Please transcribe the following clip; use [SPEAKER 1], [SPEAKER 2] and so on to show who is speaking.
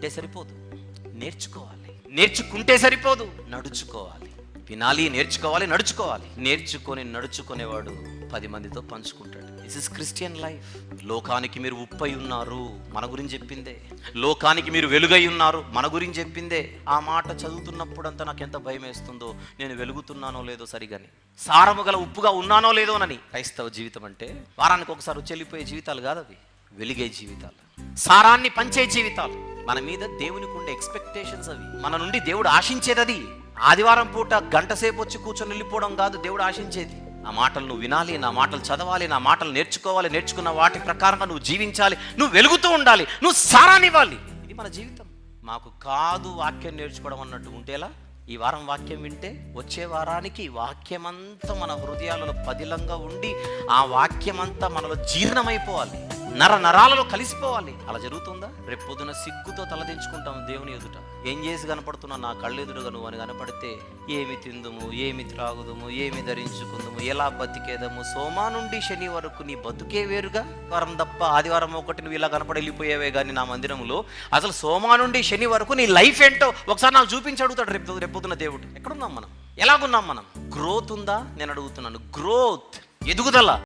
[SPEAKER 1] వింటే సరిపోదు. నేర్చుకోవాలి. నేర్చుకుంటే సరిపోదు. నడుచుకోవాలి. వినాలి నేర్చుకోవాలి నడుచుకోవాలి. నేర్చుకొని నడుచుకునేవాడు పది మందితో పంచుకుంటాడు. దిస్ ఇస్ క్రిస్టియన్ లైఫ్ లోకానికి మీరు ఉప్పై ఉన్నారు మన గురించి చెప్పిందే. లోకానికి మీరు వెలుగై ఉన్నారు మన గురించి చెప్పిందే. ఆ మాట చదువుతున్నప్పుడంతా నాకు ఎంత భయం వేస్తుందో నేను వెలుగుతున్నానో లేదో సరిగాని. సారము గల ఉప్పుగా ఉన్నానో లేదోనని క్రైస్తవ జీవితం అంటే వారానికి ఒకసారి చెల్లిపోయే జీవితాలు కాదు అవి వెలిగే జీవితాలు. సారాన్ని పంచే జీవితాలు. మన మీద దేవునికి ఉండే ఎక్స్పెక్టేషన్స్ అవి. మన నుండి దేవుడు ఆశించేది అది. ఆదివారం పూట గంట సేపు వచ్చి కూర్చొని వెళ్ళిపోవడం కాదు దేవుడు ఆశించేది. నా మాటలు నువ్వు వినాలి నా మాటలు చదవాలి నా మాటలు నేర్చుకోవాలి నేర్చుకున్న వాటి ప్రకారంగా నువ్వు జీవించాలి నువ్వు వెలుగుతూ ఉండాలి నువ్వు సారానివ్వాలి. ఇది మన జీవితం. మాకు కాదు వాక్యం నేర్చుకోవడం అన్నట్టు ఉంటేలా ఈ వారం వాక్యం వింటే వచ్చే వారానికి వాక్యమంతా మన హృదయాలలో పదిలంగా ఉండి ఆ వాక్యమంతా మనలో జీర్ణమైపోవాలి. నర నరాలలో కలిసిపోవాలి. అలా జరుగుతుందా? రేపు పొద్దున సిగ్గుతో తలదించుకుంటాం దేవుని ఎదుట. ఏం చేసి కనపడుతున్నా నా కళ్ళెదురుగా నువ్వు అని కనపడితే ఏమి తిందుము ఏమి త్రాగుదుము ఏమి ధరించుకుందుము ఎలా బతికేదము? సోమా నుండి శని వరకు నీ బతుకే వేరుగా? వారం తప్ప ఆదివారం ఒకటి నువ్వు ఇలా కనపడి వెళ్ళిపోయేవే కానీ నా మందిరంలో అసలు సోమా నుండి శని వరకు నీ లైఫ్ ఏంటో ఒకసారి నాకు చూపించి అడుగుతాడు రేపు రేపొద్దున దేవుడు. ఎక్కడున్నాం మనం? ఎలాగున్నాం మనం? గ్రోత్ ఉందా? నేను అడుగుతున్నాను. గ్రోత్. ఎదుగుదల.